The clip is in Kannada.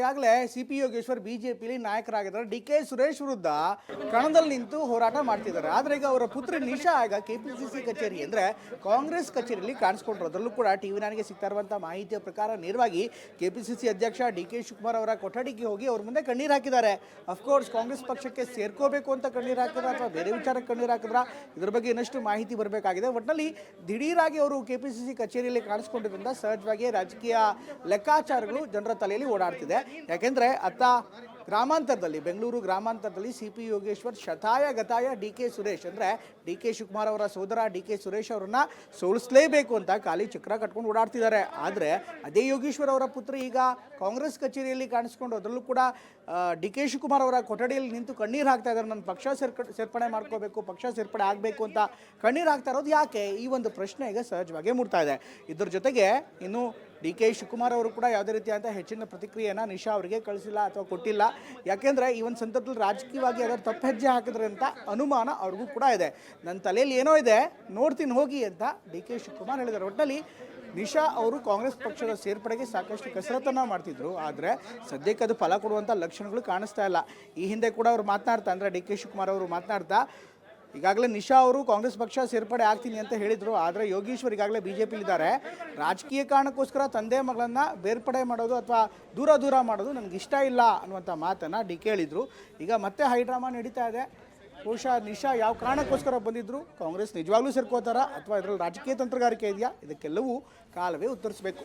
ಈಗಾಗಲೇ ಸಿ ಪಿ ಯೋಗೇಶ್ವರ್ ಬಿಜೆಪಿಲಿ ನಾಯಕರಾಗಿದ್ದಾರೆ. ಡಿ ಕೆ ಸುರೇಶ್ ವಿರುದ್ಧ ಕಣದಲ್ಲಿ ನಿಂತು ಹೋರಾಟ ಮಾಡ್ತಿದ್ದಾರೆ. ಆದರೆ ಈಗ ಅವರ ಪುತ್ರ ನಿಶಾ ಈಗ ಕೆಪಿಸಿಸಿ ಕಚೇರಿ ಅಂದರೆ ಕಾಂಗ್ರೆಸ್ ಕಚೇರಿಯಲ್ಲಿ ಕಾಣಿಸ್ಕೊಂಡ್ರು ಅದರಲ್ಲೂ ಕೂಡ ಟಿವಿ ನನಗೆ ಸಿಗ್ತಾ ಇರುವಂಥ ಮಾಹಿತಿಯ ಪ್ರಕಾರ ನೇರವಾಗಿ ಕೆಪಿಸಿಸಿ ಅಧ್ಯಕ್ಷ ಡಿ ಕೆ ಶಿವಕುಮಾರ್ ಅವರ ಕೊಠಡಿಗೆ ಹೋಗಿ ಅವ್ರ ಮುಂದೆ ಕಣ್ಣೀರು ಹಾಕಿದ್ದಾರೆ. ಅಫ್ಕೋರ್ಸ್ ಕಾಂಗ್ರೆಸ್ ಪಕ್ಷಕ್ಕೆ ಸೇರ್ಕೋಬೇಕು ಅಂತ ಕಣ್ಣೀರು ಹಾಕಿದ್ರ ಅಥವಾ ಬೇರೆ ವಿಚಾರಕ್ಕೆ ಕಣ್ಣೀರು ಹಾಕಿದ್ರ ಇದ್ರ ಬಗ್ಗೆ ಇನ್ನಷ್ಟು ಮಾಹಿತಿ ಬರಬೇಕಾಗಿದೆ. ಒಟ್ಟಿನಲ್ಲಿ ದಿಢೀರಾಗಿ ಅವರು ಕೆಪಿಸಿಸಿ ಕಚೇರಿಯಲ್ಲಿ ಕಾಣಿಸ್ಕೊಂಡಿದ್ದರಿಂದ ಸಹಜವಾಗಿ ರಾಜಕೀಯ ಲೆಕ್ಕಾಚಾರಗಳು ಜನರ ತಲೆಯಲ್ಲಿ ಓಡಾಡ್ತಿದೆ. ಯಾಕೆಂದ್ರೆ ಅತ್ತ ಗ್ರಾಮಾಂತರದಲ್ಲಿ, ಬೆಂಗಳೂರು ಗ್ರಾಮಾಂತರದಲ್ಲಿ ಸಿ ಪಿ ಯೋಗೇಶ್ವರ್ ಶತಾಯ ಗತಾಯ ಡಿ ಕೆ ಸುರೇಶ್, ಅಂದರೆ ಡಿ ಕೆ ಶಿವಕುಮಾರ್ ಅವರ ಸೋದರ ಡಿ ಕೆ ಸುರೇಶ್ ಅವರನ್ನ ಸೋಲಿಸಲೇಬೇಕು ಅಂತ ಖಾಲಿ ಚಕ್ರ ಕಟ್ಕೊಂಡು ಓಡಾಡ್ತಿದ್ದಾರೆ. ಆದರೆ ಅದೇ ಯೋಗೇಶ್ವರ್ ಅವರ ಪುತ್ರ ಈಗ ಕಾಂಗ್ರೆಸ್ ಕಚೇರಿಯಲ್ಲಿ ಕಾಣಿಸ್ಕೊಂಡು ಅದರಲ್ಲೂ ಕೂಡ ಡಿ ಕೆ ಶಿವಕುಮಾರ್ ಅವರ ಕೊಠಡಿಯಲ್ಲಿ ನಿಂತು ಕಣ್ಣೀರು ಹಾಕ್ತಾ ಇದ್ದಾರೆ. ನನ್ನ ಪಕ್ಷ ಸೇರ್ಕ, ಸೇರ್ಪಡೆ ಮಾಡ್ಕೋಬೇಕು, ಪಕ್ಷ ಸೇರ್ಪಡೆ ಆಗಬೇಕು ಅಂತ ಕಣ್ಣೀರು ಹಾಕ್ತಾ ಇರೋದು ಯಾಕೆ? ಈ ಒಂದು ಪ್ರಶ್ನೆ ಈಗ ಸಹಜವಾಗಿ ಮೂಡ್ತಾ ಇದೆ. ಇದ್ರ ಜೊತೆಗೆ ಇನ್ನು ಡಿ ಕೆ ಶಿವಕುಮಾರ್ ಅವರು ಕೂಡ ಯಾವುದೇ ರೀತಿಯಾದಂಥ ಹೆಚ್ಚಿನ ಪ್ರತಿಕ್ರಿಯೆಯನ್ನು ನಿಶಾ ಅವರಿಗೆ ಕಳಿಸಿಲ್ಲ ಅಥವಾ ಕೊಟ್ಟಿಲ್ಲ. ಯಾಕೆಂದರೆ ಈ ಒಂದು ಸಂದರ್ಭದಲ್ಲಿ ರಾಜಕೀಯವಾಗಿ ಅದರ ತಪ್ಪು ಹೆಜ್ಜೆ ಹಾಕಿದ್ರೆ ಅಂತ ಅನುಮಾನ ಅವ್ರಿಗೂ ಕೂಡ ಇದೆ. ನನ್ನ ತಲೆಯಲ್ಲಿ ಏನೋ ಇದೆ, ನೋಡ್ತೀನಿ ಹೋಗಿ ಅಂತ ಡಿ ಕೆ ಶಿವಕುಮಾರ್ ಹೇಳಿದ್ದಾರೆ. ಒಟ್ಟಿನಲ್ಲಿ ನಿಶಾ ಅವರು ಕಾಂಗ್ರೆಸ್ ಪಕ್ಷದ ಸೇರ್ಪಡೆಗೆ ಸಾಕಷ್ಟು ಕಸರತ್ತನ್ನು ಮಾಡ್ತಿದ್ರು. ಆದರೆ ಸದ್ಯಕ್ಕೆ ಅದು ಫಲ ಕೊಡುವಂಥ ಲಕ್ಷಣಗಳು ಕಾಣಿಸ್ತಾ ಇಲ್ಲ. ಈ ಹಿಂದೆ ಕೂಡ ಅವರು ಮಾತನಾಡ್ತಾ ಅಂದರೆ ಡಿ ಕೆ ಶಿವಕುಮಾರ್ ಅವರು ಮಾತನಾಡ್ತಾ ಈಗಾಗಲೇ ನಿಶಾ ಅವರು ಕಾಂಗ್ರೆಸ್ ಪಕ್ಷ ಸೇರ್ಪಡೆ ಆಗ್ತೀನಿ ಅಂತ ಹೇಳಿದರು, ಆದರೆ ಯೋಗೀಶ್ವರ್ ಈಗಾಗಲೇ ಬಿ ಜೆ ಪಿಲಿದ್ದಾರೆ ರಾಜಕೀಯ ಕಾರಣಕ್ಕೋಸ್ಕರ ತಂದೆ ಮಗಳನ್ನು ಬೇರ್ಪಡೆ ಮಾಡೋದು ಅಥವಾ ದೂರ ದೂರ ಮಾಡೋದು ನನಗೆ ಇಷ್ಟ ಇಲ್ಲ ಅನ್ನುವಂಥ ಮಾತನ್ನು ಡಿ ಕೇಳಿದರು ಈಗ ಮತ್ತೆ ಹೈಡ್ರಾಮಾ ನಡೀತಾ ಇದೆ. ಬಹುಶಃ ನಿಶಾ ಯಾವ ಕಾರಣಕ್ಕೋಸ್ಕರ ಬಂದಿದ್ದರು ಕಾಂಗ್ರೆಸ್ ನಿಜವಾಗ್ಲೂ ಸೇರ್ಕೋತಾರಾ? ಅಥವಾ ಇದರಲ್ಲಿ ರಾಜಕೀಯ ತಂತ್ರಗಾರಿಕೆ ಇದೆಯಾ? ಇದಕ್ಕೆಲ್ಲವೂ ಕಾಲವೇ ಉತ್ತರಿಸಬೇಕು.